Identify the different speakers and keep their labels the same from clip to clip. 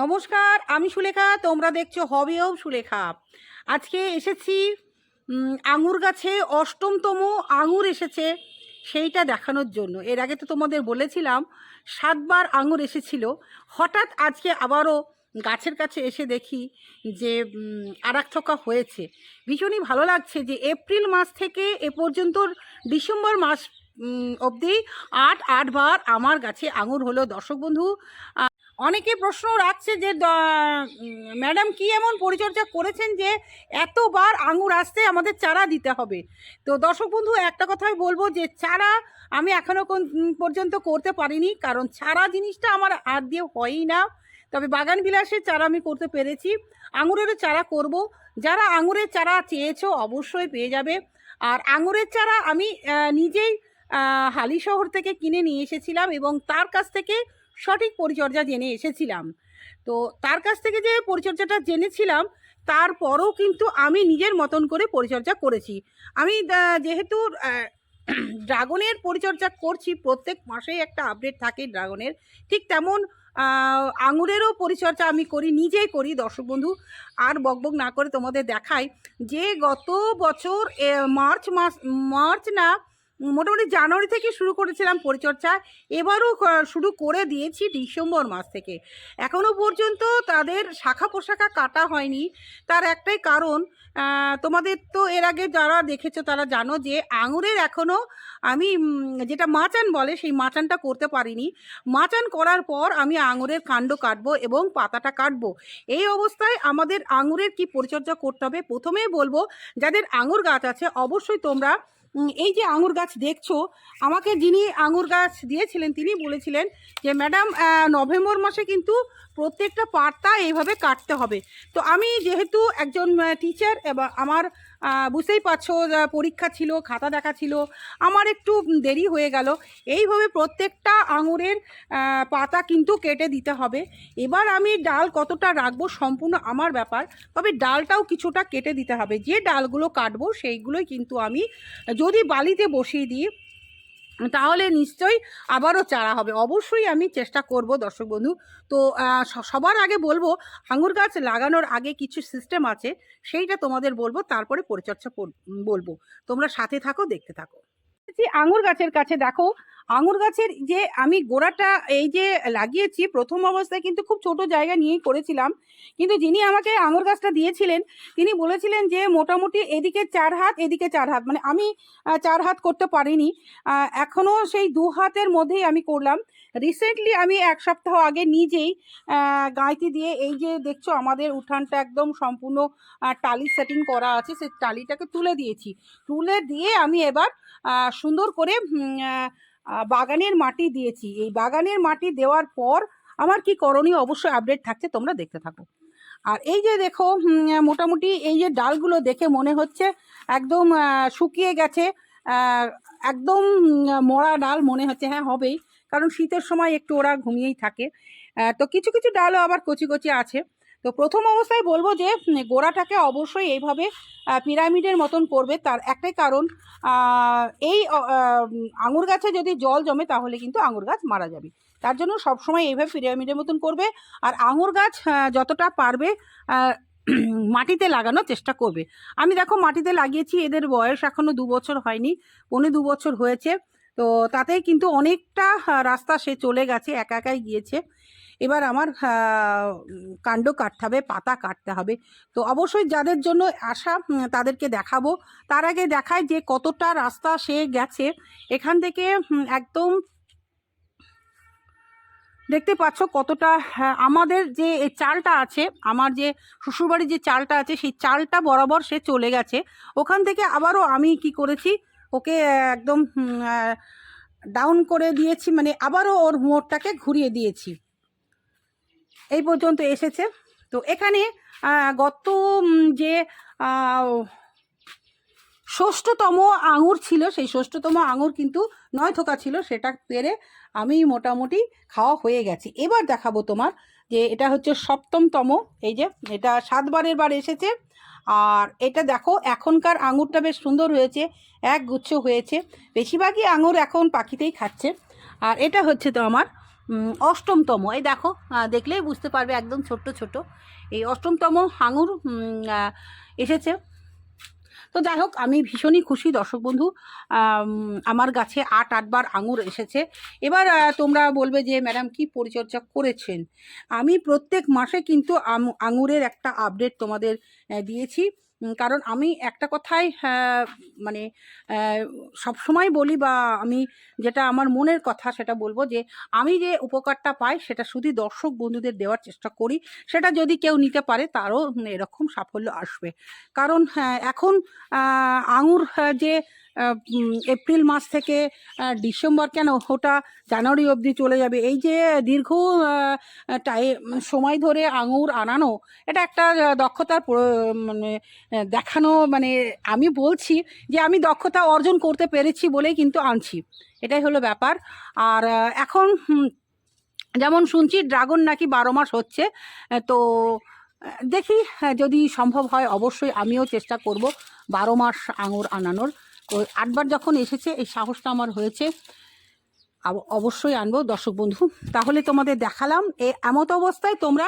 Speaker 1: নমস্কার, আমি সুলেখা, তোমরা দেখছ হবেও সুলেখা। আজকে এসেছি আঙুর গাছে অষ্টমতম আঙুর এসেছে সেইটা দেখানোর জন্য। এর আগে তো তোমাদের বলেছিলাম, সাতবার আঙুর এসেছিল। হঠাৎ আজকে আবারও গাছের কাছে এসে দেখি যে আর এক থোকা হয়েছে। ভীষণই ভালো লাগছে যে এপ্রিল মাস থেকে এ পর্যন্ত ডিসেম্বর মাস অবধি আট, আটবার আমার গাছে আঙুর হলো। দর্শক বন্ধু অনেকে প্রশ্ন রাখছে যে ম্যাডাম কি এমন পরিচর্যা করেছেন যে, এতবার আঙুর আসতে আমাদের চারা দিতে হবে? তো দর্শক বন্ধু, একটা কথাই বলব যে, চারা আমি এখনও পর্যন্ত করতে পারিনি, কারণ চারা জিনিসটা আমার হাত দিয়ে হয়ই না। তবে বাগান বিলাসের চারা আমি করতে পেরেছি। আঙুরেরও চারা করব। যারা আঙুরের চারা চেয়েছো অবশ্যই পেয়ে যাবে। আর আঙুরের চারা আমি নিজেই হালি শহর থেকে কিনে নিয়ে এসেছিলাম এবং তার কাছ থেকে সঠিক পরিচর্যা জেনে এসেছিলাম। তো তার কাছ থেকে যে পরিচর্যাটা জেনেছিলাম, তারপরও কিন্তু আমি নিজের মতন করে পরিচর্যা করেছি। আমি যেহেতু ড্রাগনের পরিচর্যা করছি, প্রত্যেক মাসেই একটা আপডেট থাকে ড্রাগনের। ঠিক তেমন আঙুরেরও পরিচর্যা আমি করি, নিজেই করি, দর্শক বন্ধু। আর বকবক না করে তোমাদের দেখাই যে গত বছর মার্চ মাস, মার্চ না মোটামুটি জানুয়ারি থেকে শুরু করেছিলাম পরিচর্যা। এবারও শুরু করে দিয়েছি ডিসেম্বর মাস থেকে। এখনও পর্যন্ত তাদের শাখা পোশাখা কাটা হয়নি। তার একটাই কারণ তোমাদের তো এর আগে যারা দেখেছ তারা জানো যে আঙুরের এখনও আমি যেটা মাচান বলে সেই মাচানটা করতে পারিনি। মাচান করার পর আমি আঙুরের কাণ্ড কাটবো এবং পাতাটা কাটবো। এই অবস্থায় আমাদের আঙুরের কি পরিচর্যা করতে হবে? প্রথমেই বলব, যাদের আঙুর গাছ আছে অবশ্যই তোমরা এই যে আঙুর গাছ দেখছ, আমাকে যিনি আঙুর গাছ দিয়েছিলেন, তিনি বলেছিলেন যে, ম্যাডাম নভেম্বর মাসে কিন্তু প্রত্যেকটা পাতা এইভাবে কাটতে হবে। তো আমি যেহেতু একজন টিচার এবং আমার বুঝতেই পারছ পরীক্ষা ছিল, খাতা দেখা ছিল, আমার একটু দেরি হয়ে গেল। এইভাবে প্রত্যেকটা আঙুরের পাতা কিন্তু কেটে দিতে হবে। এবার আমি ডাল কতটা রাখব সম্পূর্ণ আমার ব্যাপার, তবে ডালটাও কিছুটা কেটে দিতে হবে। যে ডালগুলো কাটবো, সেইগুলোই কিন্তু আমি যদি বালিতে বসিয়ে দিই তাহলে নিশ্চয়ই আবারও চারা হবে। অবশ্যই আমি চেষ্টা করব দর্শক বন্ধু। তো সবার আগে বলব আঙুর গাছ লাগানোর আগে কিছু সিস্টেম আছে, সেইটা তোমাদের বলব, তারপরে পরিচর্যা বলব। তোমরা সাথে থাকো, দেখতে থাকো। যে আঙুর গাছের কাছে। দেখো, আঙুর গাছের যে আমি গোড়াটা এই যে লাগিয়েছি, প্রথম অবস্থায় কিন্তু খুব ছোট জায়গা নিয়েই করেছিলাম। কিন্তু যিনি আমাকে আঙুর গাছটা দিয়েছিলেন, তিনি বলেছিলেন যে মোটামুটি এদিকে চার হাত, এদিকে চার হাত। মানে আমি চার হাত করতে পারিনি। এখনও এখনও সেই দু হাতের মধ্যেই আমি করলাম। রিসেন্টলি আমি এক সপ্তাহ আগে নিজেই গাঁইতি দিয়ে এই যে দেখছ আমাদের উঠানটা একদম সম্পূর্ণ টালি সেটিং করা আছে, সেই টালিটাকে তুলে দিয়েছি। তুলে দিয়ে আমি এবার সুন্দর করে বাগানের মাটি দিয়েছি। এই বাগানের মাটি দেওয়ার পর আমার কি করণীয় অবশ্যই আপডেট থাকছে, তোমরা দেখতে থাকো। আর এই যে দেখো মোটামুটি এই যে ডালগুলো দেখে মনে হচ্ছে একদম শুকিয়ে গেছে। একদম মরা ডাল মনে হচ্ছে হ্যাঁ হবেই। কারণ শীতের সময় একটু ওরা ঘুমিয়েই থাকে। তো কিছু কিছু ডালও আবার কচি কচি আছে। তো প্রথম অবস্থায় বলব যে গোড়াটাকে অবশ্যই এইভাবে পিরামিডের মতন করবে। তার একটাই কারণ এই আঙুর গাছে যদি জল জমে তাহলে কিন্তু আঙুর গাছ মারা যাবে। তার জন্য সবসময় এইভাবে পিরামিডের মতন করবে। আর আঙুর গাছ যতটা পারবে মাটিতে লাগানোর চেষ্টা করবে। আমি দেখো মাটিতে লাগিয়েছি, এদের বয়স এখনও দু বছর হয়নি, পৌনে দু বছর হয়েছে। তো তাতেই কিন্তু অনেকটা রাস্তা সে চলে গেছে একা একাই গিয়েছে। এবার আমার কাণ্ড কাটতে হবে পাতা কাটতে হবে। তো অবশ্যই যাদের জন্য উম, তাদেরকে দেখাবো। তার আগে দেখায় যে কতটা রাস্তা সে গেছে। এখান থেকে একদম দেখতে পাচ্ছ কতটা আমাদের যে চালটা আছে আমার যে শ্বশুরবাড়ির যে চালটা আছে সেই চালটা বরাবর সে চলে গেছে। ওখান থেকে আবারও আমি কি করেছি ওকে একদম ডাউন করে দিয়েছি মানে আবারও ওর মোড়টাকে ঘুরিয়ে দিয়েছি। এই পর্যন্ত এসেছে। তো এখানে গত যে ষষ্ঠতম আঙুর ছিল, সেই ষষ্ঠতম আঙুর কিন্তু নয় থোকা ছিল, সেটা পেরে আমি মোটামুটি খাওয়া হয়ে গেছে। এবার দেখাবো তোমার যে এটা হচ্ছে সপ্তমতম, এই যে, এটা সাতবারের বার এসেছে। আর এটা দেখো, এখনকার আঙুরটা বেশ সুন্দর হয়েছে, এক গুচ্ছ হয়েছে। বেশিরভাগই আঙুর এখন পাখিতেই খাচ্ছে। আর এটা হচ্ছে তো আমার অষ্টমতম। এই দেখো দেখলেই বুঝতে পারবে, একদম ছোট্ট ছোট এই অষ্টমতম আঙুর এসেছে। তো যাই হোক, আমি ভীষণই খুশি দর্শক বন্ধু। আমার গাছে আট আটবার আঙুর এসেছে। এবার তোমরা বলবে যে, ম্যাডাম, কি পরিচর্যা করেছেন? আমি প্রত্যেক মাসে কিন্তু আঙুরের একটা আপডেট তোমাদের দিয়েছি। কারণ আমি একটা কথাই আহ, মানে সবসময় বলি বা আমি যেটা আমার মনের কথা সেটা বলব যে আমি যে উপকারটা পাই সেটা শুধু দর্শক বন্ধুদের দেওয়ার চেষ্টা করি। সেটা যদি কেউ নিতে পারে তারও এরকম সাফল্য আসবে। কারণ হ্যাঁ, এখন আঙুর যে আহ, উম, এপ্রিল মাস থেকে ডিসেম্বর কেন ওটা জানুয়ারি অবধি চলে যাবে? এই যে দীর্ঘ টাইম সময় ধরে আঙুর আনানো, এটা একটা দক্ষতার মানে দেখানো মানে আমি বলছি যে আমি দক্ষতা অর্জন করতে পেরেছি বলেই কিন্তু আনছি। এটাই হলো ব্যাপার। আর এখন যেমন শুনছি ড্রাগন নাকি বারো মাস হচ্ছে তো দেখি যদি সম্ভব হয় অবশ্যই আমিও চেষ্টা করব বারো মাস আঙুর আনানোর। তো আটবার যখন এসেছে, এই সাহসটা আমার হয়েছে অবশ্যই আনব, দর্শক বন্ধু। তাহলে তোমাদের দেখালাম, এ এমত অবস্থায় তোমরা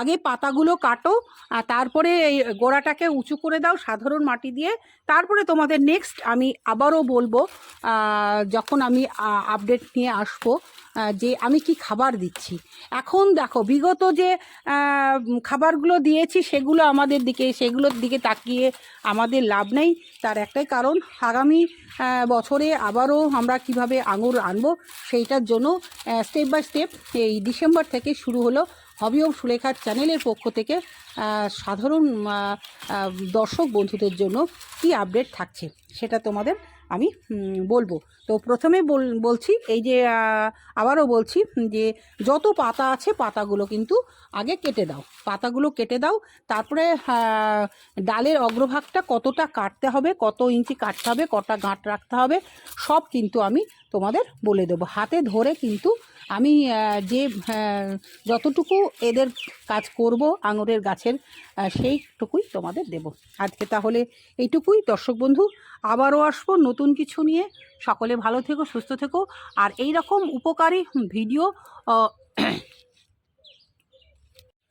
Speaker 1: আগে পাতাগুলো কাটো, আর তারপরে এই গোড়াটাকে উঁচু করে দাও সাধারণ মাটি দিয়ে। তারপরে তোমাদের নেক্সট আমি আবারও বলব যখন আমি আপডেট নিয়ে আসব যে আমি কি খাবার দিচ্ছি। এখন দেখো, বিগত যে খাবারগুলো দিয়েছি, সেগুলো আমাদের দিকে, সেগুলোর দিকে তাকিয়ে আমাদের লাভ নেই। তার একটাই কারণ, আগামী বছরে আবারও আমরা কীভাবে আঙুর আনব, সেইটার জন্য স্টেপ বাই স্টেপ এই ডিসেম্বর থেকে শুরু হলো হবি অফ সুলেখার চ্যানেলের পক্ষ থেকে সাধারণ দর্শক বন্ধুদের জন্য কি আপডেট থাকছে, সেটা তোমাদের আমি বলব। তো প্রথমে বল, বলছি, এই যে আবারও বলছি, যে যত পাতা আছে পাতাগুলো কিন্তু আগে কেটে দাও। পাতাগুলো কেটে দাও, তারপরে ডালের অগ্রভাগটা কতটা কাটতে হবে, কত ইঞ্চি কাটতে হবে, কটা গাঁট রাখতে হবে, সব কিন্তু আমি তোমাদের বলে দেবো। হাতে ধরে কিন্তু আমি যে যতটুকু এদের কাজ করব আঙুরের গাছের সেইটুকুই তোমাদের দেব। আজকে তাহলে এইটুকুই। দর্শক বন্ধু, আবারও আসব নতুন কিছু নিয়ে। সকলে ভালো থেকো, সুস্থ থেকো। আর এই রকম উপকারী ভিডিও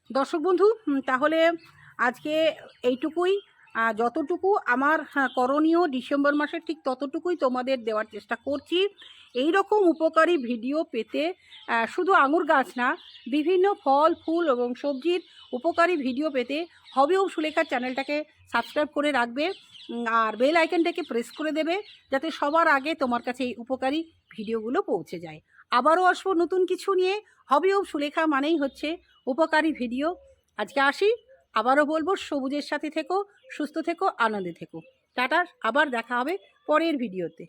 Speaker 1: দর্শক বন্ধু তাহলে আজকে এইটুকুই। যতটুকু আমার হ্যাঁ, করণীয় ডিসেম্বর মাসে ঠিক ততটুকুই তোমাদের দেওয়ার চেষ্টা করছি। এই রকম উপকারী ভিডিও পেতে শুধু আঙুর গাছ না বিভিন্ন ফল ফুল এবং সবজির উপকারী ভিডিও পেতে হবি ও সুলেখার চ্যানেলটাকে সাবস্ক্রাইব করে রাখবে আর বেল আইকনটাকে প্রেস করে দেবে যাতে সবার আগে তোমার কাছে এই উপকারী ভিডিওগুলো পৌঁছে যায়। আবারও আসব নতুন কিছু নিয়ে। হবি ও সুলেখা মানেই হচ্ছে উপকারী ভিডিও। আজকে আসি আবারও বলব সবুজের সাথে থেকো সুস্থ থেকো আনন্দে থেকো। টাটা আবার দেখা হবে পরের ভিডিওতে।